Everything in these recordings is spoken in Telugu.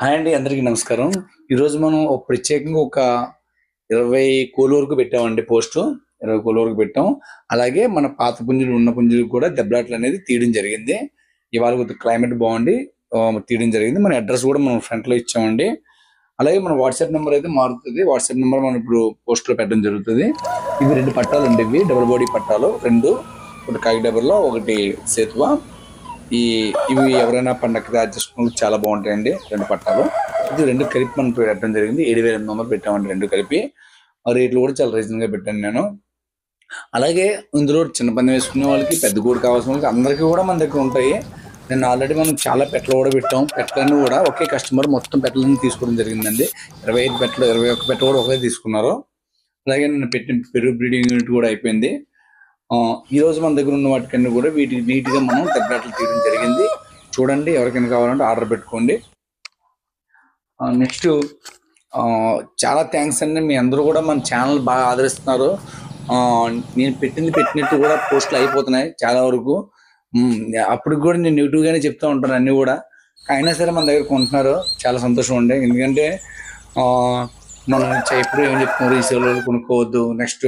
హాయ్ అండి అందరికీ నమస్కారం. ఈరోజు మనం ఒక ప్రత్యేకంగా ఒక ఇరవై కోలు వరకు పెట్టామండి పోస్ట్. ఇరవై కోలు వరకు పెట్టాం అలాగే మన పాత పుంజులు ఉన్న పుంజులు కూడా దెబ్బలాట్లు అనేది తీయడం జరిగింది. ఇవాళ కొద్దిగా క్లైమేట్ బాగుండి తీయడం జరిగింది. మన అడ్రస్ కూడా మనం ఫ్రంట్లో ఇచ్చామండి. అలాగే మన వాట్సాప్ నెంబర్ అయితే మారుతుంది. వాట్సాప్ నెంబర్ మనం ఇప్పుడు పోస్ట్లో పెట్టడం జరుగుతుంది. ఇవి రెండు పట్టాలు అండి ఇవి. డబుల్ బాడీ పట్టాలు రెండు. ఒకటి కాకి డబర్లో ఒకటి సేతువ. ఈ ఇవి ఎవరైనా పండగకి తయారు చాలా బాగుంటాయండి రెండు పట్టాలు. ఇది రెండు కలిపి మనం పెట్టడం జరిగింది. ఏడు వేల ఎనిమిది వందలు పెట్టామండి రెండు కలిపి. ఆ రేట్లు కూడా చాలా రీజనల్గా పెట్టాను నేను. అలాగే ఇందులో చిన్న పందెం వేసుకునే వాళ్ళకి పెద్ద గూడు కావాల్సిన వాళ్ళకి అందరికీ కూడా మన దగ్గర ఉంటాయి. నేను ఆల్రెడీ మనం చాలా పెట్టలు కూడా పెట్టాం. పెట్టలన్నీ కూడా ఒకే కస్టమర్ మొత్తం పెట్టలన్నీ తీసుకోవడం జరిగిందండి. ఇరవై ఐదు పెట్టలు ఇరవై ఒక్క పెట్ట కూడా ఒకే తీసుకున్నారు. అలాగే నేను పెట్టిన పెరుగు బ్రీడింగ్ యూనిట్ కూడా అయిపోయింది. ఈ రోజు మన దగ్గర ఉన్న వాటికన్నీ కూడా వీటికి నీట్గా మనం తగ్గట్లు తీయడం జరిగింది. చూడండి ఎవరికైనా కావాలంటే ఆర్డర్ పెట్టుకోండి. నెక్స్ట్ చాలా థ్యాంక్స్ అండి. మీ అందరూ కూడా మన ఛానల్ బాగా ఆదరిస్తున్నారు. నేను పెట్టింది పెట్టినట్టు కూడా పోస్టులు అయిపోతున్నాయి చాలా వరకు. అప్పటికి అప్పుడు కూడా నేను నెగిటివ్ గానే ఉంటాను అన్ని కూడా. అయినా సరే మన దగ్గర కొంటున్నారు. చాలా సంతోషం ఉండే ఎందుకంటే మనం ఎప్పుడు ఏం చెప్తున్నారు? ఈ కొనుక్కోవద్దు నెక్స్ట్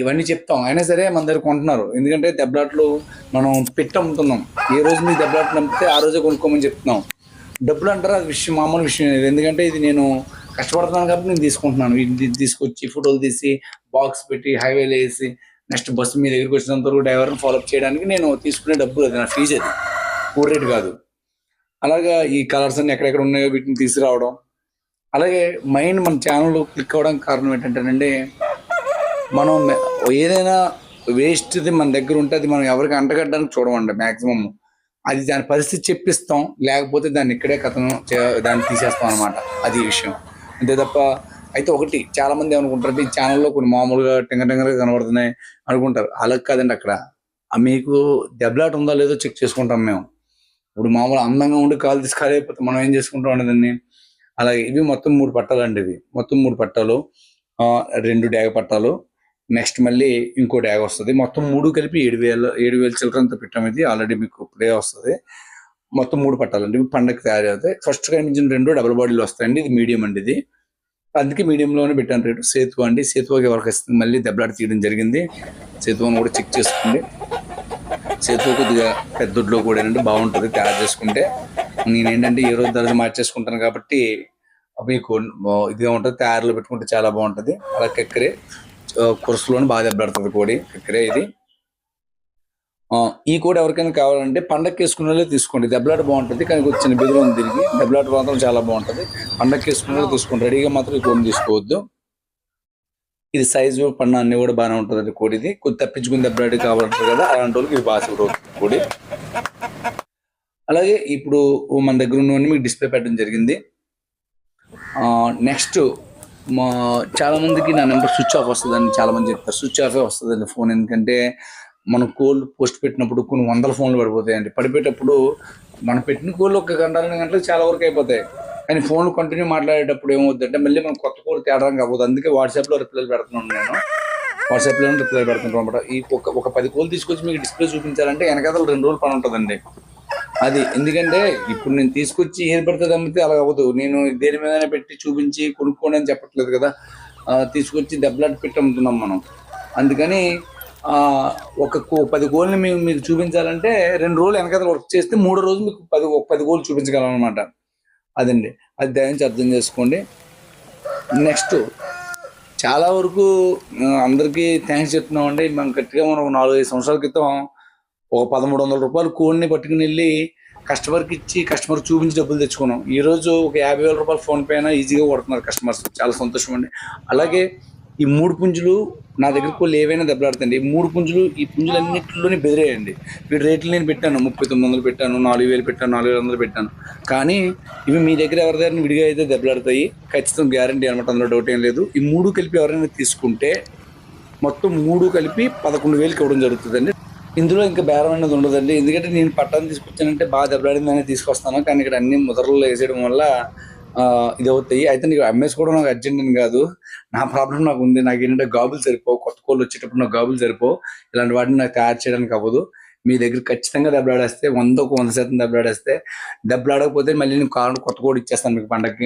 ఇవన్నీ చెప్తాం. అయినా సరే మన దగ్గర కొంటున్నారు. ఎందుకంటే దెబ్బలాట్లు మనం పెట్టి అమ్ముతున్నాం ఏ రోజు మీ దెబ్బలాట్లు నమ్మితే ఆ రోజే కొనుక్కోమని చెప్తున్నాం. డబ్బులు అంటారు? అది విషయం మామూలు విషయం ఎందుకంటే ఇది నేను కష్టపడుతున్నాను కాబట్టి నేను తీసుకుంటున్నాను. ఇది తీసుకొచ్చి ఫోటోలు తీసి బాక్స్ పెట్టి హైవేలో వేసి నెక్స్ట్ బస్సు మీ దగ్గరికి వచ్చినంత వరకు డ్రైవర్ని ఫాలోఅప్ చేయడానికి నేను తీసుకునే డబ్బులు అది నా ఫీజు అది. కూల్ రేట్ కాదు. అలాగా ఈ కలర్స్ అన్ని ఎక్కడెక్కడ ఉన్నాయో వీటిని తీసుకురావడం అలాగే మైండ్ మన ఛానల్ క్లిక్ అవ్వడానికి కారణం ఏంటంటేనండి మనం ఏదైనా వేస్ట్ది మన దగ్గర ఉంటే అది మనం ఎవరికి అంటగట్టడానికి చూడమండి మాక్సిమం అది దాని పరిస్థితి చెప్పిస్తాం లేకపోతే దాన్ని ఇక్కడే కథను చే- దాన్ని తీసేస్తాం అనమాట అది విషయం. అంతే తప్ప అయితే ఒకటి చాలా మంది ఏమనుకుంటారు ఈ ఛానల్లో కొన్ని మామూలుగా టింగ టింగరగా కనబడుతున్నాయి అనుకుంటారు. అలా కాదండి అక్కడ. మీకు దెబ్బలాట ఉందా లేదో చెక్ చేసుకుంటాం మేము. ఇప్పుడు మామూలు అందంగా ఉండి కాలు తీసి మనం ఏం చేసుకుంటాం అండి దాన్ని? అలాగే ఇవి మొత్తం మూడు పట్టాలు అండి ఇవి. మొత్తం మూడు పట్టాలు ఆ, రెండు డ్యాగ పట్టాలు నెక్స్ట్ మళ్ళీ ఇంకో డ్యాగ్ వస్తుంది. మొత్తం మూడు కలిపి ఏడు వేల ఏడు వేల చిల్లరంతా పెట్టాం ఇది. ఆల్రెడీ మీకు ఇప్పుడే వస్తుంది. మొత్తం మూడు పట్టాలండి. ఇవి పండగకి తయారు అవుతాయి ఫస్ట్ కనిపించిన రెండు డబుల్ బాడీలు వస్తాయండి. ఇది మీడియం అండి ఇది. అందుకే మీడియంలోనే పెట్టాను రేటు. సేతు అండి. సేతువాకి ఎవరికి వస్తుంది మళ్ళీ దెబ్బలాట తీయడం జరిగింది. సేతువాని కూడా చెక్ చేసుకోండి. సేతువ కొద్దిగా పెద్దొడ్లో కూడా ఏంటంటే బాగుంటుంది. తయారు చేసుకుంటే. నేనేంటంటే ఏ రోజు దర్జా మార్చేసుకుంటాను కాబట్టి మీకు ఇదిగా ఉంటుంది తయారులో పెట్టుకుంటే చాలా బాగుంటుంది. అలా కెక్కరే కురసలోని బాగా దెబ్బలాడుతుంది కోడి కెక్కరే ఇది. ఆ, ఈ కోడి ఎవరికైనా కావాలంటే పండగకి వేసుకునే వాళ్ళే తీసుకోండి. దెబ్బలాట బాగుంటుంది కానీ చిన్న బెదిరి ఉంది తిరిగి దెబ్బలాట మాత్రం చాలా బాగుంటుంది. పండగకి వేసుకునే వాళ్ళు తీసుకోండి. రెడీగా మాత్రం ఈ కోడిని తీసుకోవద్దు. ఇది సైజు పన్ను అన్ని కూడా బాగానే ఉంటుందండి కోడిది. కొద్ది తప్పించుకుని దెబ్బలాట కావాలంటారు కదా అలాంటి వాళ్ళకి ఇది బాగా కోడి. అలాగే ఇప్పుడు మన దగ్గర ఉన్నవన్నీ మీకు డిస్ప్లే పెట్టడం జరిగింది. నెక్స్ట్ మా చాలా మందికి నా నెంబర్ స్విచ్ ఆఫ్ వస్తుందని చాలా మంది చెప్తారు స్విచ్ ఆఫే వస్తుందండి ఫోన్ ఎందుకంటే మనం కోల్ పోస్ట్ పెట్టినప్పుడు కొన్ని వందల ఫోన్లు పడిపోతాయండి. పడిపోయేటప్పుడు మనం పెట్టిన కోళ్ళు ఒక గంట రెండు గంటలకు చాలా వరకు అయిపోతాయి. కానీ ఫోన్లు కంటిన్యూ మాట్లాడేటప్పుడు ఏమవుతుందంటే మళ్ళీ మనం కొత్త కోళ్ళు తేడానికి అవ్వదు. అందుకే వాట్సాప్లో రిప్లైలు పెడుతున్నాను నేను. వాట్సాప్లో రిప్లై పెడుతున్నాను అనమాట ఈ ఒక ఒక పది కోళ్ళు తీసుకొచ్చి మీకు డిస్ప్లే చూపించాలంటే వెనకాల రెండు రోజులు పని ఉంటుందండి. అది ఎందుకంటే ఇప్పుడు నేను తీసుకొచ్చి ఏది అమ్మితే అలా అవ్వదు. నేను దేని మీదనే పెట్టి చూపించి కొనుక్కోండి అని చెప్పట్లేదు కదా. తీసుకొచ్చి దెబ్బలాట పెట్టి అమ్ముతున్నాం మనం. అందుకని ఒక కో- పది గోల్ని మేము మీకు చూపించాలంటే రెండు రోజులు వెనకాల వర్క్ చేస్తే మూడో రోజు మీకు పది ఒక పది గోల్ చూపించగలం అనమాట అదండి. అది దయించి అర్థం చేసుకోండి. నెక్స్ట్ చాలా వరకు అందరికీ థ్యాంక్స్ చెప్తున్నామండి. మనం గట్టిగా మనం నాలుగైదు నాలుగు ఐదు సంవత్సరాల క్రితం ఒక పదమూడు వందల రూపాయలు కోడిని పట్టుకుని వెళ్ళి కస్టమర్కి ఇచ్చి కస్టమర్ చూపించి డబ్బులు తెచ్చుకున్నాం. ఈరోజు ఒక యాభై వేల రూపాయలు ఫోన్ పే అయినా ఈజీగా కొడుతున్నారు కస్టమర్స్ చాలా సంతోషం అండి. అలాగే ఈ మూడు పుంజులు నా దగ్గరకు లేవైనా దెబ్బలాడుతుంది ఈ మూడు పుంజులు ఈ పుంజులన్నింటిలోనే బెదిరేయండి. వీటి రేట్లు నేను పెట్టాను. ముప్పై తొమ్మిది వందలు పెట్టాను నాలుగు వేలు పెట్టాను నాలుగు వేల వందలు పెట్టాను. కానీ ఇవి మీ దగ్గర ఎవరి దగ్గర విడిగా అయితే దెబ్బలాడతాయి. ఖచ్చితంగా గ్యారంటీ అనమాట. అందులో డౌట్ ఏం లేదు. ఈ మూడు కలిపి ఎవరైనా తీసుకుంటే మొత్తం మూడు కలిపి పదకొండు వేలకి ఇవ్వడం జరుగుతుందండి. ఇందులో ఇంకా బేరం అనేది ఉండదండి. ఎందుకంటే నేను పట్టాన్ని తీసుకొచ్చానంటే బాగా దెబ్బలాడిందని తీసుకొస్తాను. కానీ ఇక్కడ అన్ని ముద్రలు వేసేయడం వల్ల ఆ, ఇది అవుతాయి అయితే నీకు అమ్మేసుకోవడం నాకు అర్జెంట్ అని కాదు. నా ప్రాబ్లం నాకు ఉంది. నాకు ఏంటంటే గాబులు సరిపో కొత్త కోళ్ళు వచ్చేటప్పుడు నాకు గాబులు సరిపో ఇలాంటి వాటిని నాకు తయారు చేయడానికి అవ్వదు. మీ దగ్గర ఖచ్చితంగా దెబ్బలాడేస్తే వందకు వంద శాతం దెబ్బలాడేస్తే దెబ్బలాడకపోతే మళ్ళీ నేను కారు కొత్త కోడి ఇచ్చేస్తాను మీకు పండగకి